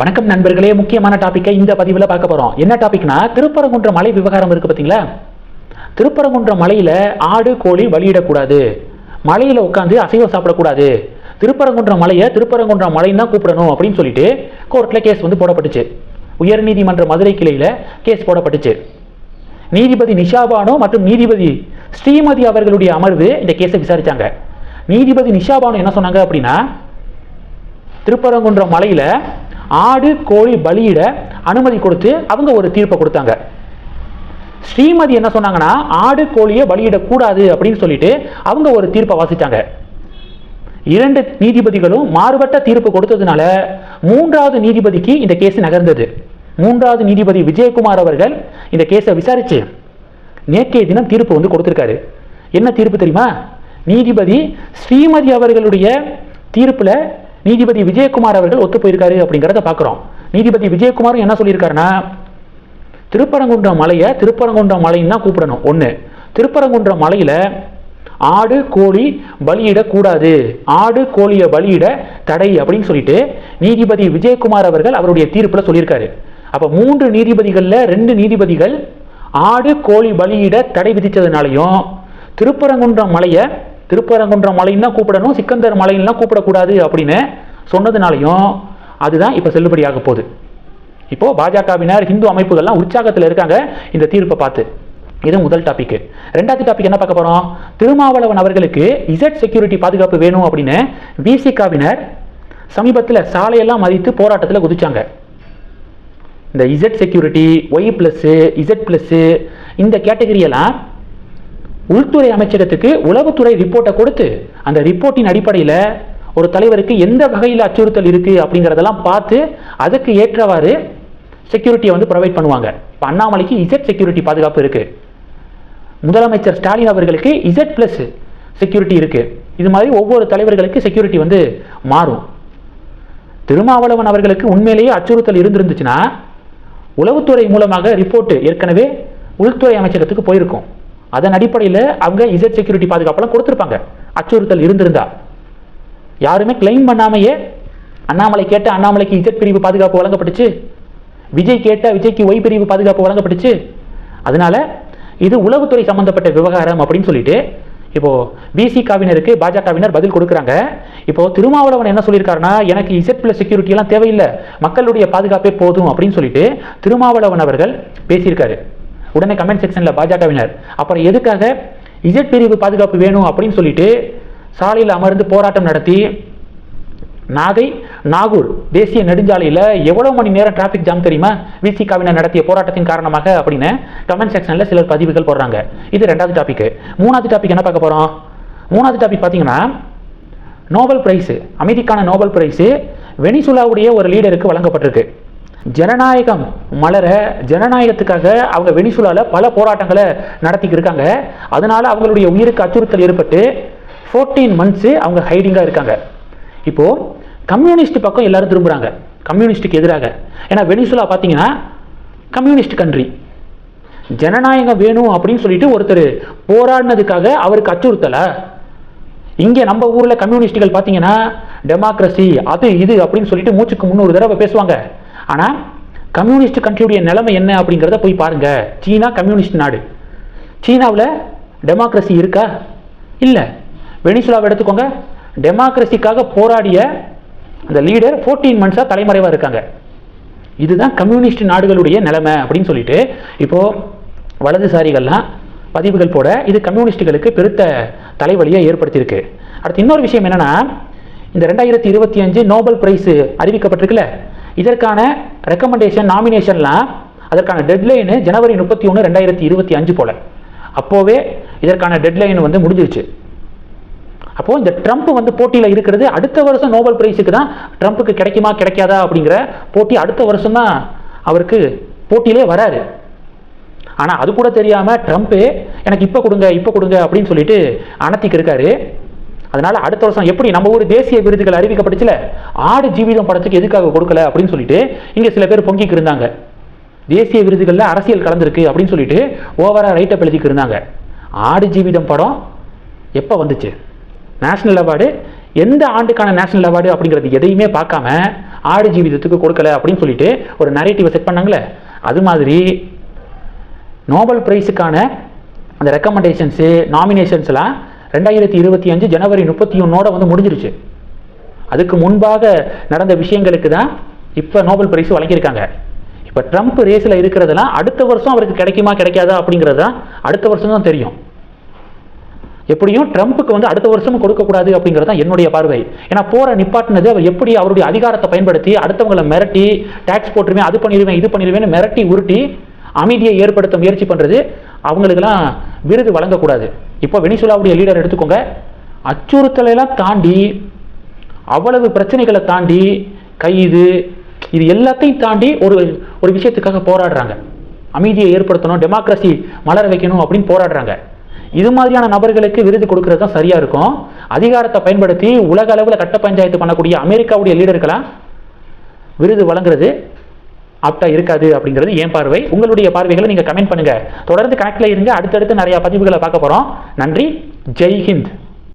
வணக்கம் நண்பர்களே முக்கியமான டாப்பிக்கை இந்த பதிவில் பார்க்க போகிறோம் என்ன டாபிக்னா திருப்பரங்குன்ற மலை விவகாரம் இருக்குது பார்த்தீங்களா திருப்பரங்குன்ற மலையில் ஆடு கோழி வழியிடக்கூடாது. மலையில் உட்காந்து அசைவம் சாப்பிடக்கூடாது. திருப்பரங்குன்ற மலையை திருப்பரங்குன்ற மலைன்னு தான் கூப்பிடணும் அப்படின்னு சொல்லிட்டு கோர்ட்டில் கேஸ் வந்து போடப்பட்டுச்சு. உயர்நீதிமன்ற மதுரை கிளையில் கேஸ் போடப்பட்டுச்சு. நீதிபதி நிஷாபானோ மற்றும் நீதிபதி ஸ்ரீமதி அவர்களுடைய அமர்வு இந்த கேஸை விசாரித்தாங்க நீதிபதி நிஷாபானு என்ன சொன்னாங்க அப்படின்னா திருப்பரங்குன்ற மலையில் ஆடு கோழி பலியிட அனுமதி கொடுத்து அவங்க ஒரு தீர்ப்பை கொடுத்தாங்க. ஸ்ரீமதி என்ன சொன்னாங்கன்னா ஆடு கோழியை பலியிடக்கூடாது அப்படின்னு சொல்லிட்டு அவங்க ஒரு தீர்ப்பை வாசித்தாங்க இரண்டு நீதிபதிகளும் மாறுபட்ட தீர்ப்பு கொடுத்ததுனால மூன்றாவது நீதிபதிக்கு இந்த கேஸ் நகர்ந்தது. மூன்றாவது நீதிபதி விஜயகுமார் அவர்கள் இந்த கேஸை விசாரிச்சு நேற்றைய தினம் தீர்ப்பு வந்து கொடுத்துருக்காரு. என்ன தீர்ப்பு தெரியுமா? நீதிபதி ஸ்ரீமதி அவர்களுடைய தீர்ப்பில் நீதிபதி விஜயகுமார் அவர்கள் ஒத்து போயிருக்காரு அப்படிங்கிறத பார்க்குறோம். நீதிபதி விஜயகுமாரும் என்ன சொல்லியிருக்காருன்னா திருப்பரங்குன்ற மலையை திருப்பரங்குன்ற மலைன்னு தான் கூப்பிடணும். ஒன்று திருப்பரங்குன்ற மலையில் ஆடு கோழி பலியிடக்கூடாது ஆடு கோழியை பலியிட தடை அப்படின்னு சொல்லிட்டு நீதிபதி விஜயகுமார் அவர்கள் அவருடைய தீர்ப்பில் சொல்லியிருக்காரு. அப்போ மூன்று நீதிபதிகளில் ரெண்டு நீதிபதிகள் ஆடு கோழி பலியிட தடை விதித்ததுனாலையும் திருப்பரங்குன்றம் மலையை திருப்பரங்குன்ற மலைன்னு தான் கூப்பிடணும் சிக்கந்தர் மலைன்னா கூப்பிடக்கூடாது அப்படின்னு சொன்னதுனாலையும் அதுதான் இப்போ செல்லுபடியாக போகுது. இப்போது பாஜகவினர் ஹிந்து அமைப்புகள்லாம் உற்சாகத்தில் இருக்காங்க. இந்த தீர்ப்பை பார்த்து. இது முதல் டாபிக் ரெண்டாவது டாபிக் என்ன பார்க்க போகிறோம் திருமாவளவன் அவர்களுக்கு இசட் செக்யூரிட்டி பாதுகாப்பு வேணும் அப்படின்னு விசிகாவினர் சமீபத்தில் சாலையெல்லாம் மதித்து போராட்டத்தில் குதிச்சாங்க. இந்த Z security Y plus Z plus இந்த கேட்டகரியெல்லாம் உள்துறை அமைச்சகத்துக்கு உளவுத்துறை ரிப்போர்ட்டை கொடுத்து அந்த ரிப்போர்ட்டின் அடிப்படையில் ஒரு தலைவருக்கு எந்த வகையில் அச்சுறுத்தல் இருக்குது அப்படிங்கிறதெல்லாம் பார்த்து அதுக்கு ஏற்றவாறு செக்யூரிட்டியை வந்து ப்ரொவைட் பண்ணுவாங்க. இப்போ அண்ணாமலைக்கு இசட் செக்யூரிட்டி பாதுகாப்பு இருக்குது முதலமைச்சர் ஸ்டாலின் அவர்களுக்கு இசட் ப்ளஸ் செக்யூரிட்டி இருக்குது இது மாதிரி ஒவ்வொரு தலைவர்களுக்கு செக்யூரிட்டி வந்து மாறும். திருமாவளவன் அவர்களுக்கு உண்மையிலேயே அச்சுறுத்தல் இருந்திருந்துச்சுன்னா உளவுத்துறை மூலமாக ரிப்போர்ட்டு ஏற்கனவே உள்துறை அமைச்சகத்துக்கு போயிருக்கும். அதன் அடிப்படையில் அவங்க இசட் செக்யூரிட்டி பாதுகாப்பெல்லாம் கொடுத்துருப்பாங்க. அச்சுறுத்தல் இருந்திருந்தா. யாருமே கிளைம் பண்ணாமையே அண்ணாமலை கேட்ட அண்ணாமலைக்கு இசட் பிரிவு பாதுகாப்பு வழங்கப்பட்டுச்சு. விஜய் கேட்ட விஜய்க்கு ஒய் பிரிவு பாதுகாப்பு வழங்கப்பட்டுச்சு. அதனால இது உளவுத்துறை சம்பந்தப்பட்ட விவகாரம் அப்படின்னு சொல்லிட்டு இப்போ பிசிகாவினருக்கு பாஜகவினர் பதில் கொடுக்குறாங்க. இப்போ திருமாவளவன் என்ன சொல்லியிருக்காருன்னா எனக்கு இசட் பிளஸ் செக்யூரிட்டி எல்லாம் தேவையில்லை. மக்களுடைய பாதுகாப்பே போதும் அப்படின்னு சொல்லிட்டு திருமாவளவன் அவர்கள் பேசியிருக்காரு. உடனே கமெண்ட் செக்ஷனில் பாஜகவினர் அப்புறம் எதுக்காக இஜட் பிரிவு பாதுகாப்பு வேணும் அப்படின்னு சொல்லிட்டு சாலையில் அமர்ந்து போராட்டம் நடத்தி நாகை நாகூர் தேசிய நெடுஞ்சாலையில் எவ்வளோ மணி நேரம் டிராஃபிக் ஜாம் தெரியுமா? விசிகாவினர் நடத்திய போராட்டத்தின் காரணமாக அப்படின்னு கமெண்ட் செக்ஷனில் சிலர் பதிவுகள் போடுறாங்க. இது ரெண்டாவது டாபிக் மூணாவது டாபிக் என்ன பார்க்க போகிறோம் மூணாவது டாபிக் பார்த்தீங்கன்னா நோபல் பிரைஸு அமைதிக்கான நோபல் பிரைஸு வெனிசுலாவுடைய ஒரு லீடருக்கு வழங்கப்பட்டிருக்கு. ஜனநாயகம் மலர ஜனநாயகத்துக்காக அவங்க வெனிசுலாவில் பல போராட்டங்களை நடத்திக்கிட்டு இருக்காங்க. அதனால அவங்களுடைய உயிருக்கு அச்சுறுத்தல் ஏற்பட்டு ஃபோர்டீன் மந்த்ஸு அவங்க ஹைடிங்காக இருக்காங்க. இப்போது கம்யூனிஸ்ட் பக்கம் எல்லாரும் திரும்புகிறாங்க கம்யூனிஸ்ட்டுக்கு எதிராக. ஏன்னா வெனிசுலா பார்த்தீங்கன்னா கம்யூனிஸ்ட் கண்ட்ரி ஜனநாயகம் வேணும் அப்படின்னு சொல்லிட்டு ஒருத்தர் போராடினதுக்காக அவருக்கு அச்சுறுத்தலை. இங்கே நம்ம ஊரில் கம்யூனிஸ்டுகள் பார்த்தீங்கன்னா டெமோக்ரஸி அது இது அப்படின்னு சொல்லிட்டு மூச்சுக்கு முன்னூறு தடவை பேசுவாங்க. ஆனால் கம்யூனிஸ்ட் கண்ட்ரியுடைய நிலைமை என்ன அப்படிங்கிறத போய் பாருங்கள் சீனா கம்யூனிஸ்ட் நாடு. சீனாவில் டெமோக்ரஸி இருக்கா? இல்லை. வெனிசுலாவை எடுத்துக்கோங்க. டெமோக்ரஸிக்காக போராடிய அந்த லீடர் ஃபோர்டீன் மந்த்ஸாக தலைமறைவாக இருக்காங்க. இதுதான் கம்யூனிஸ்ட் நாடுகளுடைய நிலைமை அப்படின்னு சொல்லிட்டு இப்போது வலதுசாரிகள்லாம் பதிவுகள் போட இது கம்யூனிஸ்டுகளுக்கு பெருத்த தலைவலியை ஏற்படுத்தியிருக்கு. அடுத்து இன்னொரு விஷயம் என்னென்னா இந்த ரெண்டாயிரத்தி இருபத்தி அஞ்சு நோபல் பிரைஸ் அறிவிக்கப்பட்டிருக்குல்ல இதற்கான ரெக்கமெண்டேஷன் நாமினேஷன்லாம் அதற்கான டெட்லைனு ஜனவரி முப்பத்தி ஒன்று ரெண்டாயிரத்தி இருபத்தி அஞ்சு போல். அப்போவே இதற்கான டெட்லைன் வந்து முடிஞ்சிருச்சு. அப்போ இந்த ட்ரம்ப் வந்து போட்டியில் இருக்கிறது அடுத்த வருஷம் நோபல் பிரைஸுக்கு தான் ட்ரம்ப்புக்கு கிடைக்குமா கிடைக்காதா அப்படிங்கிற போட்டி அடுத்த வருஷம் தான் அவருக்கு போட்டியிலே வராரு ஆனால் அது கூட தெரியாமல் ட்ரம்ப்பு எனக்கு இப்போ கொடுங்க இப்போ கொடுங்க அப்படின்னு சொல்லிட்டு அனத்திக்கு இருக்காரு. அதனால் அடுத்த வருஷம் எப்படி நம்ம ஊர் தேசிய விருதுகள் அறிவிக்கப்பட்டுச்சுல? ஆடு ஜீவிதம் படத்துக்கு எதுக்காக கொடுக்கல அப்படின்னு சொல்லிட்டு இங்கே சில பேர் பொங்கிக்கு இருந்தாங்க. தேசிய விருதுகளில் அரசியல் கலந்துருக்கு அப்படின்னு சொல்லிட்டு ஓவராக ரைட்டப் எழுதிக்கு இருந்தாங்க. ஆடு ஜீவிதம் படம் எப்போ வந்துச்சு? நேஷனல் அவார்டு எந்த ஆண்டுக்கான நேஷனல் அவார்டு அப்படிங்கிறது எதையுமே பார்க்காம ஆடு ஜீவிதத்துக்கு கொடுக்கல அப்படின்னு சொல்லிட்டு ஒரு நரேட்டிவை செட் பண்ணாங்களே. அது மாதிரி நோபல் பிரைஸுக்கான அந்த ரெக்கமெண்டேஷன்ஸு நாமினேஷன்ஸ்லாம் ரெண்டாயிரத்தி இருபத்தி அஞ்சு ஜனவரி முப்பத்தி ஒன்னோட வந்து முடிஞ்சிருச்சு. அதுக்கு முன்பாக நடந்த விஷயங்களுக்கு தான் இப்போ நோபல் பிரைஸ் வழங்கியிருக்காங்க. இப்போ ட்ரம்ப் ரேஸில் இருக்கிறதெல்லாம் அடுத்த வருஷம் அவருக்கு கிடைக்குமா கிடைக்காதா அப்படிங்கிறது தான் அடுத்த வருஷம் தான் தெரியும். எப்படியும் ட்ரம்ப்புக்கு வந்து அடுத்த வருஷமும் கொடுக்கக்கூடாது அப்படிங்கிறது தான் என்னுடைய பார்வை. ஏன்னா போற நிப்பாட்டினது அவர் எப்படி அவருடைய அதிகாரத்தை பயன்படுத்தி அடுத்தவங்களை மிரட்டி டேக்ஸ் போட்டுருவேன் அது பண்ணிடுவேன் இது பண்ணிடுவேன்னு மிரட்டி உருட்டி அமைதியை ஏற்படுத்த முயற்சி பண்ணுறது அவங்களுக்கெல்லாம் விருது வழங்கக்கூடாது. இப்போ வெனிசுலாவுடைய லீடர் எடுத்துக்கோங்க. அச்சுறுத்தலை எல்லாம் தாண்டி அவ்வளவு பிரச்சனைகளை தாண்டி கைது இது எல்லாத்தையும் தாண்டி ஒரு ஒரு விஷயத்துக்காக போராடுறாங்க. அமைதியை ஏற்படுத்தணும் டெமோக்ரஸி மலர வைக்கணும் அப்படின்னு போராடுறாங்க. இது மாதிரியான நபர்களுக்கு விருது கொடுக்கறது தான் சரியாக இருக்கும். அதிகாரத்தை பயன்படுத்தி உலக அளவில் கட்ட பஞ்சாயத்து பண்ணக்கூடிய அமெரிக்காவுடைய லீடர்களாம் விருது வழங்குறது ஆப்டா இருக்காது அப்படிங்கிறது என் பார்வை. உங்களுடைய பார்வைகளை நீங்கள் கமெண்ட் பண்ணுங்கள் தொடர்ந்து கணக்கில் இருங்க. அடுத்தடுத்து நிறையா பதிவுகளை பார்க்க போகிறோம் நன்றி. ஜெய் ஹிந்த்.